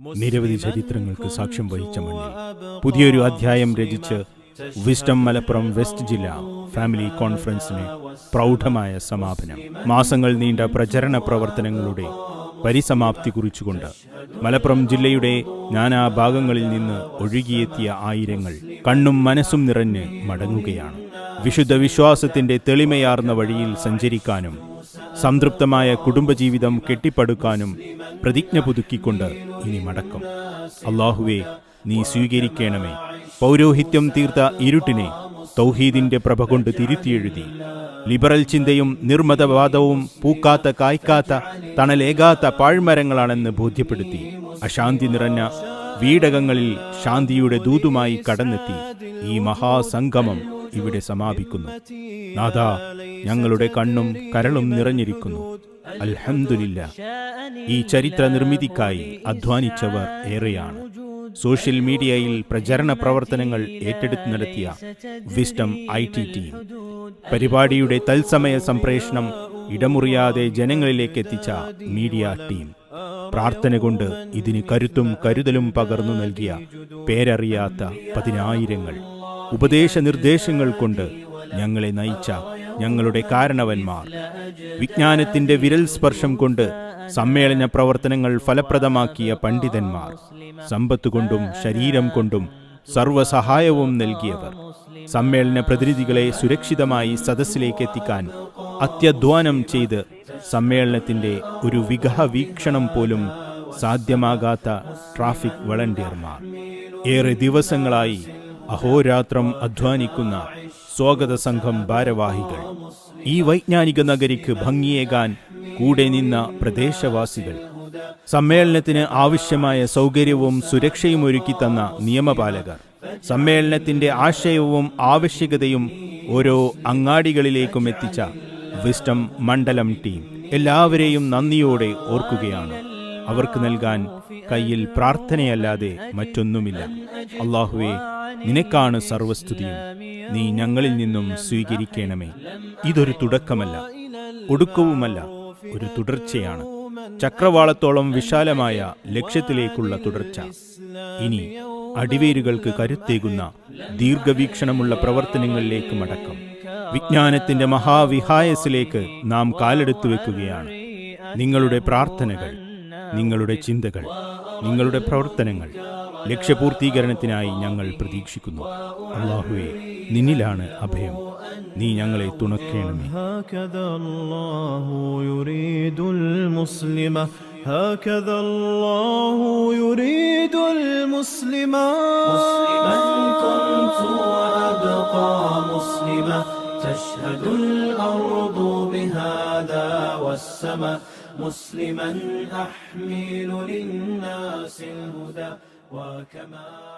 നിരവധി ചരിത്രങ്ങൾക്ക് സാക്ഷ്യം വഹിച്ച മണ്ണിൽ പുതിയൊരു അധ്യായം രചിച്ച് വിസ്ഡം മലപ്പുറം വെസ്റ്റ് ജില്ല ഫാമിലി കോൺഫറൻസിന് പ്രൗഢമായ സമാപനം. മാസങ്ങൾ നീണ്ട പ്രചരണ പ്രവർത്തനങ്ങളുടെ പരിസമാപ്തി കുറിച്ചുകൊണ്ട് മലപ്പുറം ജില്ലയുടെ നാനാ ഭാഗങ്ങളിൽ നിന്ന് ഒഴുകിയെത്തിയ ആയിരങ്ങൾ കണ്ണും മനസ്സും നിറഞ്ഞ് മടങ്ങുകയാണ്. വിശുദ്ധ വിശ്വാസത്തിന്റെ തെളിമയാർന്ന വഴിയിൽ സഞ്ചരിക്കാനും സംതൃപ്തമായ കുടുംബജീവിതം കെട്ടിപ്പടുക്കാനും പ്രതിജ്ഞ പുതുക്കിക്കൊണ്ട് ഇനി മടക്കം. അള്ളാഹുവെ നീ സ്വീകരിക്കണമേ. പൗരോഹിത്യം തീർത്ത ഇരുട്ടിനെ തൗഹീദിന്റെ പ്രഭ കൊണ്ട് തിരുത്തിയെഴുതി. ലിബറൽ ചിന്തയും നിർമ്മതവാദവും പൂക്കാത്ത കായ്ക്കാത്ത തണലേകാത്ത പാഴ്മരങ്ങളാണെന്ന് ബോധ്യപ്പെടുത്തി. അശാന്തി നിറഞ്ഞ വീടകങ്ങളിൽ ശാന്തിയുടെ ദൂതുമായി കടന്നെത്തി ഈ മഹാസംഗമം ഇവിടെ സമാപിക്കുന്നു. നാഥ ഞങ്ങളുടെ കണ്ണും കരളും നിറഞ്ഞിരിക്കുന്നു. അൽഹംദുലില്ല ഈ ചരിത്ര നിർമ്മിതിക്കായി അധ്വാനിച്ചവർ ഏറെയാണ്. സോഷ്യൽ മീഡിയയിൽ പ്രചരണ പ്രവർത്തനങ്ങൾ ഏറ്റെടുത്ത് നടത്തിയ വിസ്റ്റം ഐ ടി ടീം. പരിപാടിയുടെ തത്സമയ സംപ്രേഷണം ഇടമുറിയാതെ ജനങ്ങളിലേക്ക് എത്തിച്ച മീഡിയ ടീം. പ്രാർത്ഥന കൊണ്ട് ഇതിന് കരുത്തും കരുതലും പകർന്നു നൽകിയ പേരറിയാത്ത പതിനായിരങ്ങൾ. ഉപദേശ നിർദ്ദേശങ്ങൾ കൊണ്ട് ഞങ്ങളെ നയിച്ച ഞങ്ങളുടെ കാരണവന്മാർ. വിജ്ഞാനത്തിന്റെ വിരൽ സ്പർശം കൊണ്ട് സമ്മേളന പ്രവർത്തനങ്ങൾ ഫലപ്രദമാക്കിയ പണ്ഡിതന്മാർ സമ്പത്ത് കൊണ്ടും ശരീരം കൊണ്ടും സർവസഹായവും നൽകിയവർ സമ്മേളന പ്രതിനിധികളെ സുരക്ഷിതമായി സദസ്സിലേക്ക് എത്തിക്കാൻ അത്യധ്വാനം ചെയ്ത് സമ്മേളനത്തിന്റെ ഒരു വിഗഹ വീക്ഷണം പോലും സാധ്യമാകാത്ത ട്രാഫിക് വളണ്ടിയർമാർ. ഏറെ ദിവസങ്ങളായി അഹോരാത്രം അധ്വാനിക്കുന്ന സ്വാഗത സംഘം ഭാരവാഹികൾ. ഈ വൈജ്ഞാനിക നഗരിക്ക് ഭംഗിയേകാൻ കൂടെ നിന്ന പ്രദേശവാസികൾ. സമ്മേളനത്തിന് ആവശ്യമായ സൗകര്യവും സുരക്ഷയും ഒരുക്കി തന്ന നിയമപാലകർ. സമ്മേളനത്തിന്റെ ആശയവും ആവശ്യകതയും ഓരോ അങ്ങാടികളിലേക്കും എത്തിച്ച വിസ്റ്റം മണ്ഡലം ടീം. എല്ലാവരെയും നന്ദിയോടെ ഓർക്കുകയാണ്. അവർക്ക് നൽകാൻ കയ്യിൽ പ്രാർത്ഥനയല്ലാതെ മറ്റൊന്നുമില്ല. അള്ളാഹുവെ നിനക്കാണ് സർവസ്തുതിയും. നീ ഞങ്ങളിൽ നിന്നും സ്വീകരിക്കണമേ. ഇതൊരു തുടക്കമല്ല ഒടുക്കവുമല്ല ഒരു തുടർച്ചയാണ്. ചക്രവാളത്തോളം വിശാലമായ ലക്ഷ്യത്തിലേക്കുള്ള തുടർച്ച. ഇനി അടിവേരുകൾക്ക് കരുത്തേകുന്ന ദീർഘവീക്ഷണമുള്ള പ്രവർത്തനങ്ങളിലേക്ക് മടക്കം. വിജ്ഞാനത്തിന്റെ മഹാവിഹായസിലേക്ക് നാം കാലെടുത്തു വെക്കുകയാണ്. നിങ്ങളുടെ പ്രാർത്ഥനകൾ നിങ്ങളുടെ ചിന്തകൾ നിങ്ങളുടെ പ്രവർത്തനങ്ങൾ ലക്ഷ്യപൂർത്തീകരണത്തിനായി ഞങ്ങൾ പ്രതീക്ഷിക്കുന്നു അള്ളാഹുവെ നിന്നിലാണ് അഭയം നീ ഞങ്ങളെ തുണക്കേണമേ هكذا الله يريد المسلمة هكذا الله يريد المسلمة مسلما كنت وأبقى مسلما تشهد الأرض بهذا والسماء مسلما أحمل للناس الهدى وكما